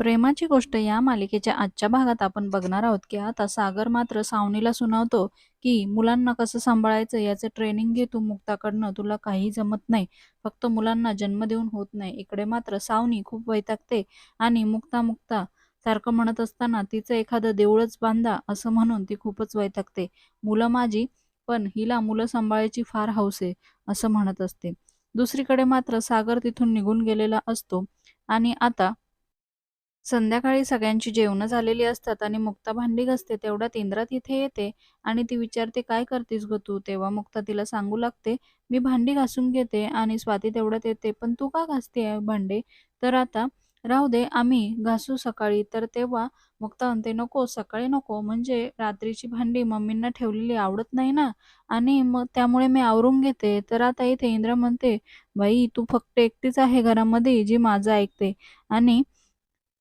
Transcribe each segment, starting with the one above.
प्रेमाची गोष्ट या मालिकेच्या आजच्या भागात आपण बघणार आहोत की आता सागर मात्र सावनीला सुनावतो की मुलांना कसं सांभाळायचं याचं ट्रेनिंग घे तू मुक्ताकडनं तुला काही जमत नाही. फक्त मुलांना जन्म देऊन होत नाही. इकडे मात्र सावनी खूप वैतागते आणि मुक्ता मुक्ता सारखं म्हणत असताना तिचं एखादं देऊळच बांधा असं म्हणून ती खूपच वैतागते. मुलं माझी पण हिला मुलं सांभाळायची फार हौस आहे असं म्हणत असते. दुसरीकडे मात्र सागर तिथून निघून गेलेला असतो आणि आता संध्याकाळी सगळ्यांची जेवणं झालेली असतात आणि मुक्ता भांडी घासते तेवढ्यात इंद्रा तिथे येते आणि ती विचारते काय करतेस ग तू? तेव्हा मुक्ता तिला सांगू लागते मी भांडी घासून घेते आणि स्वाती तेवढ्यात येते पण तू का घासते भांडे? तर आता राहू दे आम्ही घासू सकाळी. तर तेव्हा मुक्ता म्हणते नको सकाळी नको म्हणजे रात्रीची भांडी मम्मींना ठेवलेली आवडत नाही ना आणि मग त्यामुळे मी आवरून घेते. तर आता इथे इंद्रा म्हणते बाई तू फक्त एकटीच आहे घरामध्ये जी माझं ऐकते आणि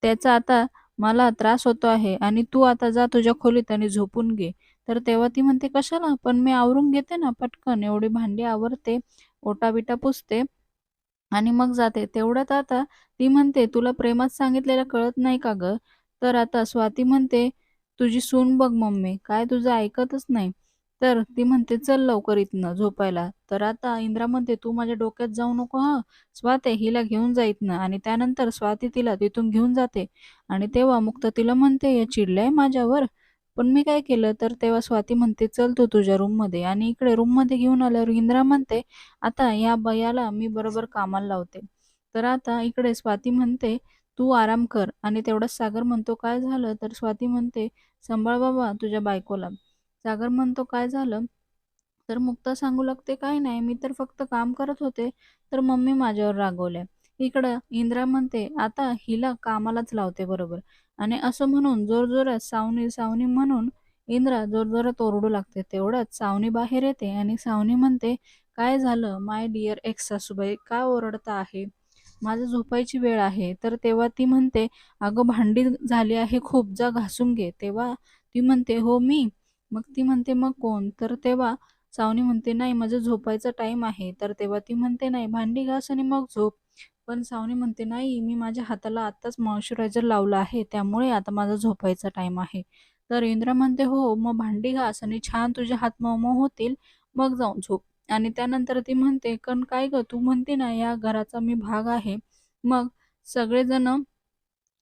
त्याचा आता मला त्रास होतो आहे आणि तू आता जा तुझ्या खोलीत आणि झोपून घे. तर तेव्हा ती म्हणते कशाला? पण मी आवरून घेते ना पटकन. एवढी भांडी आवरते ओटा बिटा पुसते आणि मग जाते. तेवढ्यात आता ती म्हणते तुला प्रेमात सांगितलेलं कळत नाही का ग? तर आता स्वाती म्हणते तुझी सून बघ मम्मी. काय तुझं ऐकतच नाही. तर ती म्हणते चल लवकर इथनं झोपायला. तर आता इंद्रा म्हणते तू माझ्या डोक्यात जाऊ नको हा. स्वाते हिला घेऊन जा इथनं. आणि त्यानंतर स्वाती तिला तिथून घेऊन जाते. आणि तेव्हा मुक्त तिला म्हणते या चिडलंय माझ्यावर. पण मी काय केलं तर तेव्हा स्वाती म्हणते चल तू तुझ्या रूममध्ये आणि इकडे रूममध्ये घेऊन आल्यावर इंद्रा म्हणते आता या बयाला मी बरोबर कामाला लावते. तर आता इकडे स्वाती म्हणते तू आराम कर. आणि तेवढाच सागर म्हणतो काय झालं? तर स्वाती म्हणते सांभाळ बाबा तुझ्या बायकोला. सागर म्हणतो काय झालं? तर मुक्ता सांगू लागते काय नाही मी तर फक्त काम करत होते तर मम्मी माझ्यावर रागवल्या. इकडं इंद्रा म्हणते आता हिला कामालाच लावते बरोबर. आणि असं म्हणून जोरजोरात सावनी सावनी म्हणून इंद्रा जोरजोरात ओरडू लागते. तेवढ्यात सावनी बाहेर येते आणि सावनी म्हणते काय झालं? माय डिअर एक्स सासूबाई का ओरडता आहे? माझं झोपायची वेळ आहे. तर तेव्हा ती म्हणते अगं भांडी झाली आहे खूप जा घासून घे. तेव्हा ती म्हणते हो मी मग ती म्हणते मग कोण? तर तेव्हा सावनी म्हणते नाही माझं झोपायचा टाइम आहे. तर तेव्हा ती म्हणते नाही भांडी घास आणि मग झोप. पण सावनी म्हणते नाही मी माझ्या हाताला आत्ताच मॉइश्चरायझर लावलं आहे त्यामुळे आता माझा झोपायचा टाइम आहे. तर इंद्रा म्हणते हो मग भांडी घास आणि छान तुझे हात मऊ होतील मग जाऊन झोप. आणि त्यानंतर ती म्हणते कारण काय ग तू म्हणते ना या घराचा मी भाग आहे. मग सगळेजण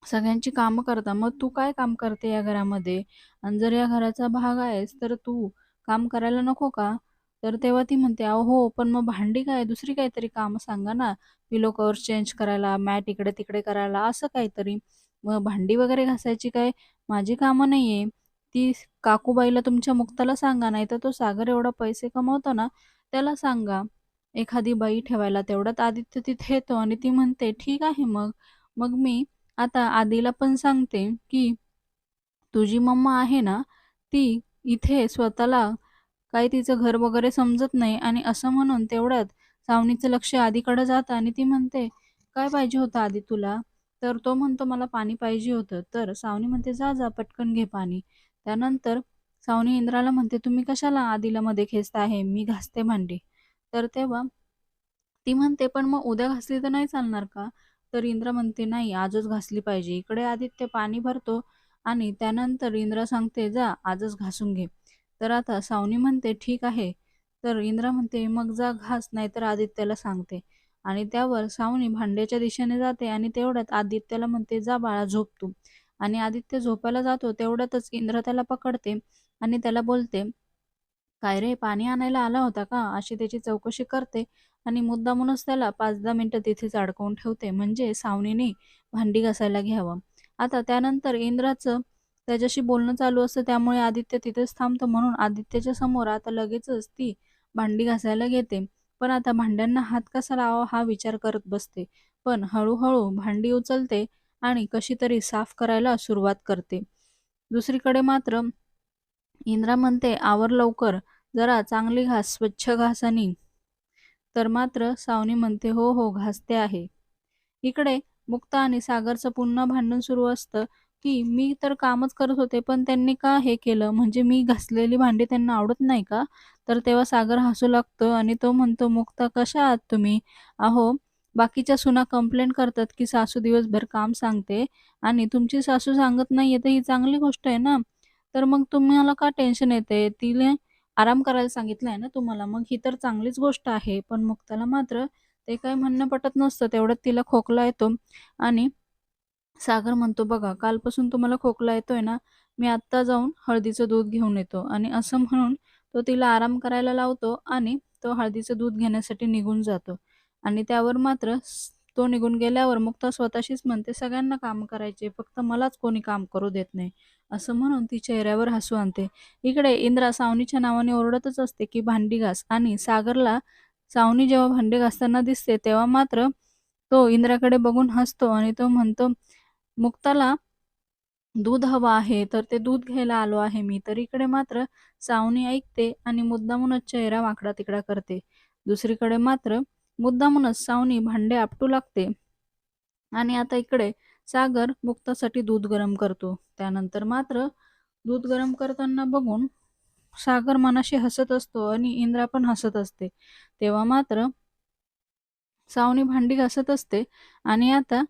सगळ्यांची कामं करता. मग तू काय काम करते या घरामध्ये? आणि जर या घराचा भाग आहेस तर तू काम करायला नको का? तर तेव्हा ती म्हणते अहो हो पण मग भांडी काय? दुसरी काहीतरी कामं सांगा ना. पिलो कवर चेंज करायला मॅट इकडे तिकडे करायला असं काहीतरी. मग भांडी वगैरे घासायची काय? माझी कामं नाही आहे ती काकूबाईला तुमच्या मुक्ताला सांगा नाही तर तो सागर एवढा पैसे कमवतो ना त्याला सांगा. एखादी बाई ठेवायला तेवढ्यात आदित्य तिथे येतो आणि ती म्हणते ठीक आहे मग. मग मी आता आदीला पण सांगते की तुझी मम्मा आहे ना ती इथे स्वतःला काही तिचं घर वगैरे समजत नाही आणि असं म्हणून तेवढ्यात सावनीचं लक्ष आधीकडे जातं आणि ती म्हणते काय पाहिजे होतं आधी तुला? तर तो म्हणतो मला पाणी पाहिजे होतं. तर सावनी म्हणते जा जा पटकन घे पाणी. त्यानंतर सावनी इंद्राला म्हणते तुम्ही कशाला आधीला मध्ये खेचता आहे? मी घासते भांडी. तर तेव्हा ती म्हणते पण मग उद्या घासली तर नाही चालणार का? तर इंद्रा म्हणते नाही आजच घासली पाहिजे. इकडे आदित्य पाणी भरतो आणि त्यानंतर इंद्रा सांगते जा आजच घासून घे. तर आता सावनी म्हणते ठीक आहे. तर इंद्रा म्हणते मग जा घास. नाही तर आदित्याला सांगते. आणि त्यावर सावनी भांड्याच्या दिशेने जाते आणि तेवढ्यात आदित्याला म्हणते जा बाळा झोप तू. आणि आदित्य झोपायला जातो तेवढ्यातच इंद्र त्याला पकडते आणि त्याला बोलते काय रे पाणी आणायला आला होता का? अशी त्याची चौकशी करते आणि मुद्दामूनच त्याला पाच दहा मिनिटं तिथेच अडकवून ठेवते. म्हणजे सावनीने भांडी घासायला घ्यावं. आता त्यानंतर इंद्राचं त्याच्याशी बोलणं चालू असतं. त्यामुळे आदित्य तिथेच थांबतो. म्हणून आदित्यच्या समोर आता लगेचच ती भांडी घासायला घेते. पण आता भांड्यांना हात कसा लावा हा विचार करत बसते. पण हळूहळू भांडी उचलते आणि कशी तरी साफ करायला सुरुवात करते. दुसरीकडे मात्र इंद्रा म्हणते आवर लवकर. जरा चांगली घास स्वच्छ घास आणि तर मात्र सावनी म्हणते हो हो घासते आहे. इकडे मुक्ता आणि सागरचं पुन्हा भांडण सुरू असतं की मी तर कामच करत होते पण त्यांनी का हे केलं? म्हणजे मी घासलेली भांडी त्यांना आवडत नाही का? तर तेव्हा सागर हसू लागतो आणि तो म्हणतो मुक्ता कशा आहात तुम्ही? अहो बाकीच्या सुना कंप्लेंट करतात की सासू दिवसभर काम सांगते आणि तुमची सासू सांगत नाहीये तर ही चांगली गोष्ट आहे ना? तर मग तुम्हाला का टेन्शन येते? तिने आराम करायला सांगितलंय ना तुम्हाला मग ही तर चांगलीच गोष्ट आहे पण मग त्याला मात्र ते काय म्हणणं पटत नसतं तेवढ्यात तिला खोकला येतो. आणि सागर म्हणतो बघा कालपासून तुम्हाला खोकला येतोय ना मी आत्ता जाऊन हळदीचं दूध घेऊन येतो. आणि असं म्हणून तो तिला आराम करायला लावतो आणि तो हळदीचं दूध घेण्यासाठी निघून जातो. आणि त्यावर मात्र तो निघून गेल्यावर मुक्ता स्वतःशीच म्हणते सगळ्यांना काम करायचे फक्त मलाच कोणी काम करू देत नाही. असं म्हणून ती चेहऱ्यावर हसू आणते. इकडे इंद्रा सावनीच्या नावाने ओरडतच असते की भांडी घास. आणि सागरला सावनी जेव्हा भांडी घासताना दिसते तेव्हा मात्र तो इंद्राकडे बघून हसतो आणि तो म्हणतो मुक्ताला दूध हवं आहे तर ते दूध घ्यायला आलो आहे मी. तर इकडे मात्र सावनी ऐकते आणि मुद्दामूनच चेहरा वाकडा तिकडा करते. दुसरीकडे मात्र मुद्दामूनच सावनी भांडे आपटू लागते. आणि आता इकडे सागर मुक्तासाठी दूध गरम करतो. त्यानंतर मात्र दूध गरम करताना बघून सागर मनाशी हसत असतो आणि इंद्रा पण हसत असते. तेव्हा मात्र सावनी भांडी घासत असते. आणि आता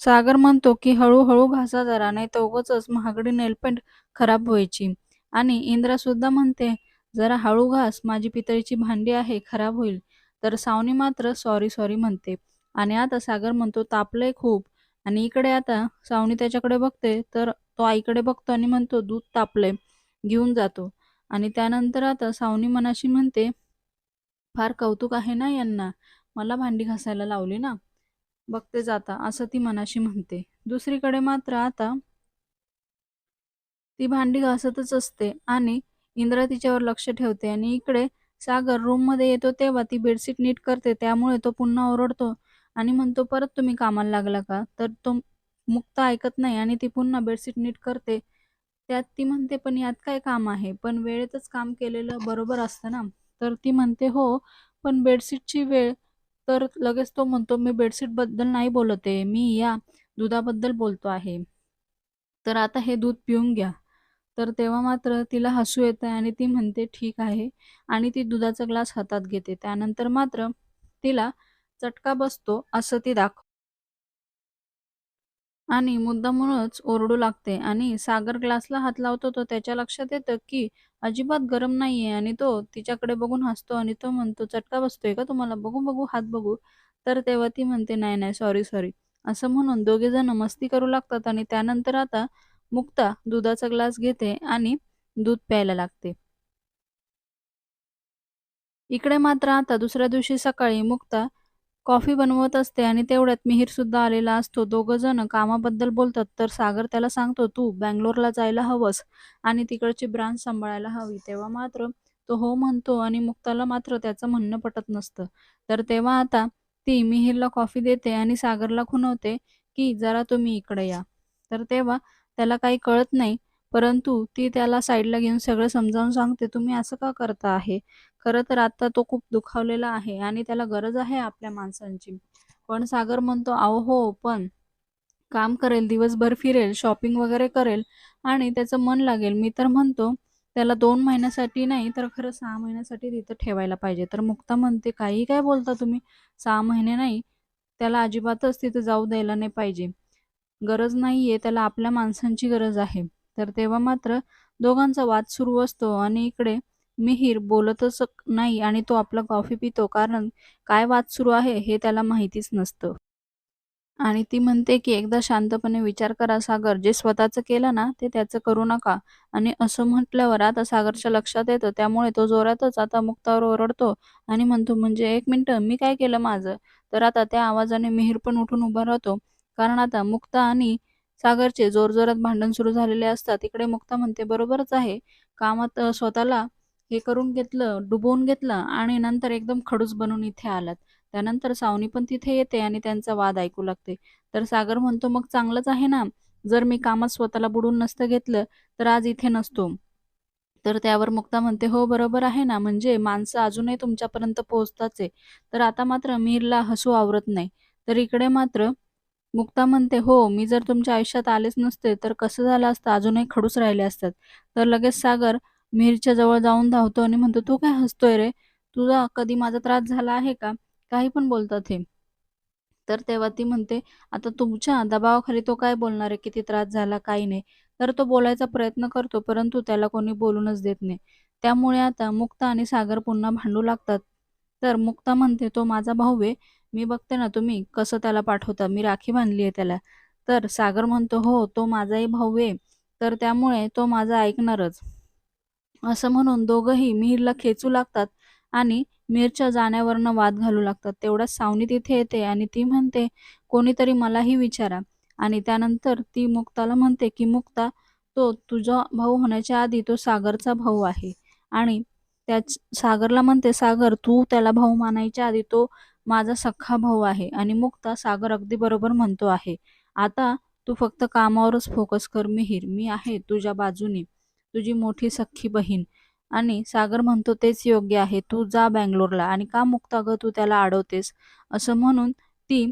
सागर म्हणतो की हळूहळू घासा जरा नाही तर उगच महागडी नेलपेंट खराब व्हायची. आणि इंद्रा सुद्धा म्हणते जरा हळू घास माझी पितळीची भांडी आहे खराब होईल. तर सावनी मात्र सॉरी सॉरी म्हणते. आणि आता सागर म्हणतो तापलंय खूप. आणि इकडे आता सावनी त्याच्याकडे बघते तर तो आईकडे बघतो आणि म्हणतो दूध तापलंय. घेऊन जातो. आणि त्यानंतर आता सावनी मनाशी म्हणते फार कौतुक आहे ना यांना? मला भांडी घासायला लावली ना? बघते जाता असं ती मनाशी म्हणते. दुसरीकडे मात्र आता ती भांडी घासतच असते. आणि इंद्रा तिच्यावर लक्ष ठेवते आणि इकडे सागर रूममध्ये येतो तेव्हा ती बेडशीट नीट करते. त्यामुळे तो पुन्हा ओरडतो आणि म्हणतो परत तुम्ही कामाला लागला का? तर तो मुक्ता ऐकत नाही आणि ती पुन्हा बेडशीट नीट करते. त्यात ती म्हणते पण यात काय काम आहे? पण वेळेतच काम केलेलं बरोबर असतं ना? तर ती म्हणते हो पण बेडशीटची वेळ तर लगेच तो म्हणतो मी बेडशीटबद्दल नाही बोलत आहे. मी या दुधाबद्दल बोलतो आहे. तर आता हे दूध पिऊन घ्या. तर तेव्हा मात्र तिला हसू येतं आणि ती म्हणते ठीक आहे. आणि ती दुधाचा ग्लास हातात घेते. त्यानंतर मात्र तिला चटका बसतो असं ती दाखव आणि मुद्दामूनच ओरडू लागते आणि सागर ग्लासला हात लावतो. तो त्याच्या लक्षात येतं की अजिबात गरम नाहीये आणि तो तिच्याकडे बघून हसतो आणि तो म्हणतो चटका बसतोय का तुम्हाला? बघू बघू हात बघू. तर तेव्हा ती म्हणते नाही नाही सॉरी सॉरी असं म्हणून दोघे जण मस्ती करू लागतात आणि त्यानंतर आता मुक्ता दुधाचा ग्लास घेते आणि दूध प्यायला लागते. इकडे मात्र आता दुसऱ्या दिवशी सकाळी मुक्ता कॉफी बनवत असते आणि तेवढ्यात मिहीर सुद्धा आलेला असतो. दोघं जण कामाबद्दल बोलतात तर सागर त्याला सांगतो तू बँगलोरला जायला हवंस आणि तिकडची ब्रांच सांभाळायला हवी. तेव्हा मात्र तो हो म्हणतो आणि मुक्ताला मात्र त्याचं म्हणणं पटत नसतं. तर तेव्हा आता ती मिहीरला कॉफी देते आणि सागरला खुणवते की जरा तुम्ही इकडे या. तर तेव्हा त्याला काही कळत नाही. परंतु ती त्याला साईडला घेऊन सगळं समजावून सांगते तुम्ही असं का करता आहे? खरं तर आता तो खूप दुखावलेला आहे आणि त्याला गरज आहे आपल्या माणसांची. पण सागर म्हणतो अहो हो पण काम करेल दिवसभर फिरेल शॉपिंग वगैरे करेल आणि त्याचं मन लागेल. मी तर म्हणतो त्याला दोन महिन्यासाठी नाही तर खरं सहा महिन्यासाठी तिथं ठेवायला पाहिजे. तर मुक्ता म्हणते काही काय बोलता तुम्ही? सहा महिने नाही त्याला अजिबातच तिथं जाऊ द्यायला नाही पाहिजे. गरज नाहीये त्याला आपल्या माणसांची गरज आहे. तर तेव्हा मात्र दोघांचा वाद सुरू असतो आणि इकडे मिहीर बोलतच नाही आणि तो आपला कॉफी पितो. कारण काय वाद सुरू आहे हे त्याला माहितीच नसतं. आणि ती म्हणते की एकदा शांतपणे विचार करा सागर. जे स्वतःचं केलं ना ते त्याचं करू नका. आणि असं म्हटल्यावर आता सागरच्या लक्षात येतं. त्यामुळे तो जोरातच आता मुक्तावर ओरडतो आणि म्हणतो म्हणजे एक मिनटं मी काय केलं माझं? तर आता त्या आवाजाने मिहीर पण उठून उभा राहतो. कारण आता मुक्ता आणि सागरचे जोरजोरात भांडण सुरू झालेले असतात. इकडे मुक्ता म्हणते बरोबरच आहे. कामात स्वतःला हे करून घेतलं डुबवून घेतलं आणि नंतर एकदम खडूस बनून इथे आलात. त्यानंतर सावनी पण तिथे येते आणि त्यांचा वाद ऐकू लागते. तर सागर म्हणतो मग चांगलंच आहे ना? जर मी कामात स्वतःला बुडून नसतं घेतलं तर आज इथे नसतो. तर त्यावर मुक्ता म्हणते हो बरोबर आहे ना? म्हणजे माणसं अजूनही तुमच्यापर्यंत पोहोचताच आहे. तर आता मात्र मीरला हसू आवरत नाही. तर इकडे मात्र मुक्ता म्हणते हो मी जर तुमच्या आयुष्यात आलेच नसते तर कसं झालं असतं? अजूनही खडूस राहिले असतात. तर लगेच सागर मिहीरच्या जवळ जाऊन धावतो आणि म्हणतो तू काय हसतोय रे? तुझा कधी माझा त्रास झाला आहे का? काही पण बोलतात हे. तर तेव्हा ती म्हणते आता तुमच्या दबावाखाली तो काय बोलणार आहे? किती त्रास झाला? काही नाही. तर तो बोलायचा प्रयत्न करतो परंतु त्याला कोणी बोलूनच देत नाही. त्यामुळे आता मुक्ता आणि सागर पुन्हा भांडू लागतात. तर मुक्ता म्हणते तो माझा भाऊ आहे. मी बघते ना तुम्ही कसं त्याला पाठवता. मी राखी बांधली आहे त्याला. तर सागर म्हणतो हो तो माझाही भाऊ आहे. तर त्यामुळे तो माझा ऐकणारच. असं म्हणून दोघंही मिहीरला खेचू लागतात आणि मिरच्या जाण्यावरनं वाद घालू लागतात. तेवढ्यात सावनी तिथे येते आणि ती म्हणते कोणीतरी मलाही विचारा. आणि त्यानंतर ती मुक्ताला म्हणते की मुक्ता तो तुझा भाऊ होण्याच्या आधी तो सागरचा भाऊ आहे. आणि त्याच सागरला म्हणते सागर तू त्याला भाऊ मानायच्या आधी तो माझा सख्खा भाऊ आहे आणि मुक्ता सागर अगदी बरोबर म्हणतो आहे. आता तू फक्त कामावरच फोकस कर मिहीर. मी आहे तुझ्या बाजूने. तुझी मोठी सख्खी बहीण. आणि सागर म्हणतो तेच योग्य आहे. तू जा बँगलोरला आणि का मुक्ता ग तू त्याला अडवतेस? असं म्हणून ती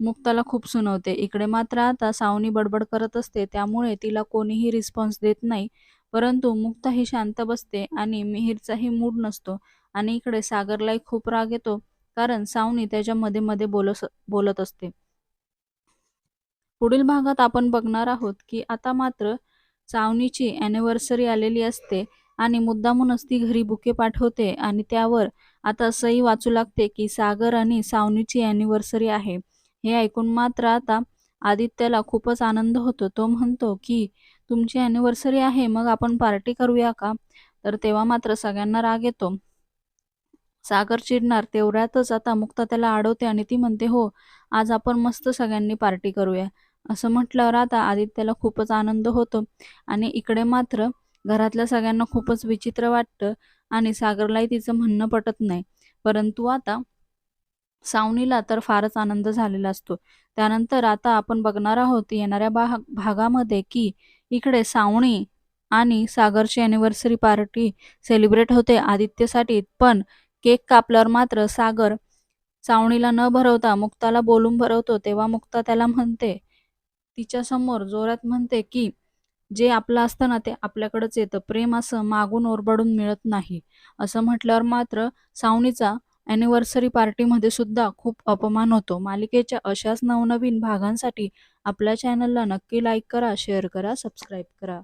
मुक्ताला खूप सुनवते. इकडे मात्र आता सावनी बडबड करत असते त्यामुळे तिला कोणीही रिस्पॉन्स देत नाही. परंतु मुक्ता ही शांत बसते आणि मिहीरचाही मूड नसतो. आणि इकडे सागरलाही खूप राग येतो. कारण सावनी त्याच्या मध्ये मध्ये बोलस बोलत असते. पुढील भागात आपण बघणार आहोत की आता मात्र सावनीची अॅनिव्हर्सरी आलेली असते आणि मुद्दामूनच ती घरी बुके पाठवते आणि त्यावर आता सई वाचू लागते की सागर आणि सावनीची अॅनिव्हर्सरी आहे. हे ऐकून मात्र आता आदित्यला खूपच आनंद होतो. तो म्हणतो की तुमची अॅनिव्हर्सरी आहे मग आपण पार्टी करूया का? तर तेव्हा मात्र सगळ्यांना राग येतो. सागर चिडणार. तेवढ्यातच आता मुक्ता त्याला अडवते आणि ती म्हणते हो आज आपण मस्त सगळ्यांनी पार्टी करूया. असं म्हटल्यावर आता आदित्यला खूपच आनंद होतो आणि इकडे मात्र घरातल्या सगळ्यांना खूपच विचित्र वाटतं आणि सागरलाही तिचं म्हणणं पटत नाही. परंतु आता सावनीला तर फारच आनंद झालेला असतो. त्यानंतर आता आपण बघणार आहोत येणाऱ्या भाग भागामध्ये की इकडे सावणी आणि सागरची अॅनिव्हर्सरी पार्टी सेलिब्रेट होते आदित्यसाठी. पण केक कापल्यावर मात्र सागर सावणीला न भरवता मुक्ताला बोलून भरवतो. तेव्हा मुक्ता त्याला म्हणते तिच्यासमोर जोरात म्हणते की जे आपलं असतं ना ते आपल्याकडंच येतं. प्रेम असं मागून ओरबडून मिळत नाही. असं म्हटल्यावर मात्र सावणीचा ॲनिव्हर्सरी पार्टीमध्ये सुद्धा खूप अपमान होतो. मालिकेच्या अशाच नवनवीन भागांसाठी आपल्या चॅनलला नक्की लाईक करा शेअर करा सबस्क्राईब करा.